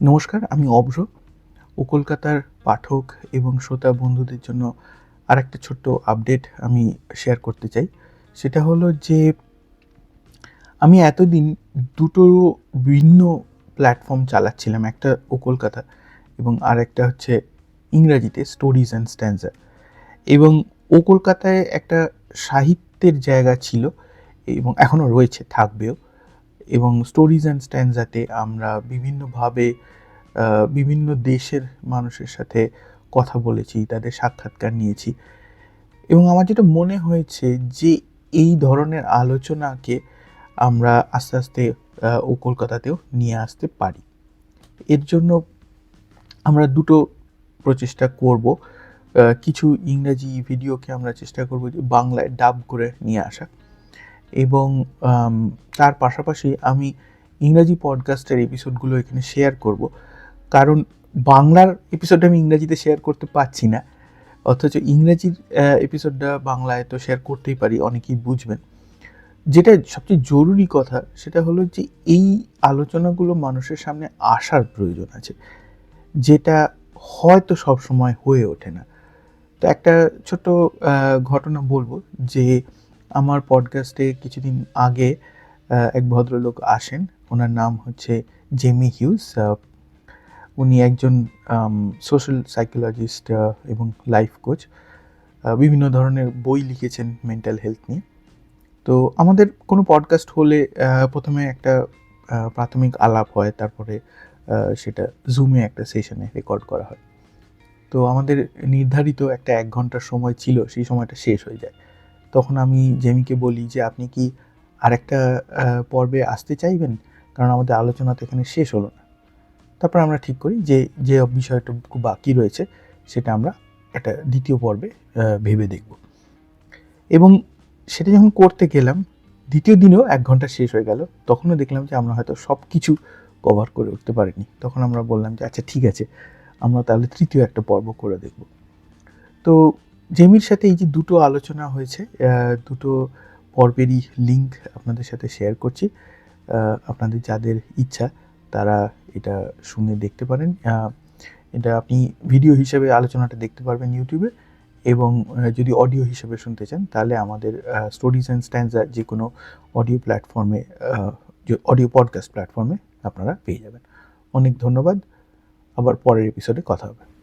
নমস্কার, আমি অভ্র ও কলকাতার পাঠক এবং শ্রোতা বন্ধুদের জন্য আর একটা ছোট্ট আপডেট আমি শেয়ার করতে চাই। সেটা হলো যে, আমি এতদিন দুটো ভিন্ন প্ল্যাটফর্ম চালাচ্ছিলাম, একটা ও কলকাতা এবং আর একটা হচ্ছে ইংরাজিতে স্টোরিজ অ্যান্ড স্ট্যান্ডার এবং ও কলকাতায় একটা সাহিত্যের জায়গা ছিল এবং এখনও রয়েছে, থাকবেও। এবং স্টোরিজ অ্যান্ড স্ট্যান্ডাতে আমরা বিভিন্নভাবে বিভিন্ন দেশের মানুষের সাথে কথা বলেছি, তাদের সাক্ষাৎকার নিয়েছি। এবং আমার যেটা মনে হয়েছে যে এই ধরনের আলোচনাকে আমরা আস্তে আস্তে ও কলকাতাতেও নিয়ে আসতে পারি। এর জন্য আমরা দুটো প্রচেষ্টা করব। কিছু ইংরাজি ভিডিওকে আমরা চেষ্টা করব যে বাংলায় ডাব করে নিয়ে আসা। এবং তার পাশাপাশি আমি ইংরাজি পডকাস্টের এপিসোডগুলো এখানে শেয়ার করব। কারণ বাংলার এপিসোডটা আমি ইংরাজিতে শেয়ার করতে পারছি না। অথচ ইংরাজির এপিসোডটা বাংলায় তো শেয়ার করতেই পারি, অনেকেই বুঝবেন। যেটা সবচেয়ে জরুরি কথা, সেটা হলো যে এই আলোচনাগুলো মানুষের সামনে আসার প্রয়োজন আছে। যেটা হয়তো সব সময় হয়ে ওঠে না। তো একটা ছোট ঘটনা বলব যে আমার পডকাস্টে কিছুদিন আগে এক ভদ্রলোক আসেন। ওনার নাম হচ্ছে জেমি হিউজ উনি একজন সোশ্যাল সাইকোলজিস্ট এবং লাইফ কোচ বিভিন্ন ধরনের বই লিখেছেন মেন্টাল হেলথ নিয়ে। তো আমাদের কোনো পডকাস্ট হলে প্রথমে একটা প্রাথমিক আলাপ হয়, তারপরে সেটা জুমে একটা সেশনে রেকর্ড করা হয়। তো আমাদের নির্ধারিত একটা এক ঘণ্টার সময় ছিল, সেই সময়টা শেষ হয়ে যায়। তখন আমি জেমিকে বলি যে, আপনি কি আরেকটা পর্বে আসতে চাইবেন? কারণ আমাদের আলোচনা তো এখানে শেষ হলো না। তারপর আমরা ঠিক করি যে যে বিষয়টুকু বাকি রয়েছে, সেটা আমরা একটা দ্বিতীয় পর্বে ভেবে দেখব। এবং সেটা যখন করতে গেলাম, দ্বিতীয় দিনেও এক ঘণ্টা শেষ হয়ে গেল, তখনও দেখলাম যে, আমরা হয়তো সব কিছু কভার করে উঠতে পারিনি। তখন আমরা বললাম যে আচ্ছা ঠিক আছে, আমরা তাহলে তৃতীয় একটা পর্ব করে দেখব। তো জেমির সাথে এই যে দুটো আলোচনা হয়েছে দুটো পর্বেরই লিঙ্ক আপনাদের সাথে শেয়ার করছি। আপনাদের যাদের ইচ্ছা তারা এটা শুনে দেখতে পারেন। এটা আপনি ভিডিও হিসেবে আলোচনাটা দেখতে পারবেন ইউটিউবে এবং যদি অডিও হিসেবে শুনতে চান তাহলে আমাদের স্টোরিজ অ্যান্ড স্ট্যান্ডার যে কোনো অডিও প্ল্যাটফর্মে অডিও পডকাস্ট প্ল্যাটফর্মে আপনারা পেয়ে যাবেন। অনেক ধন্যবাদ। আবার পরের এপিসোডে কথা হবে।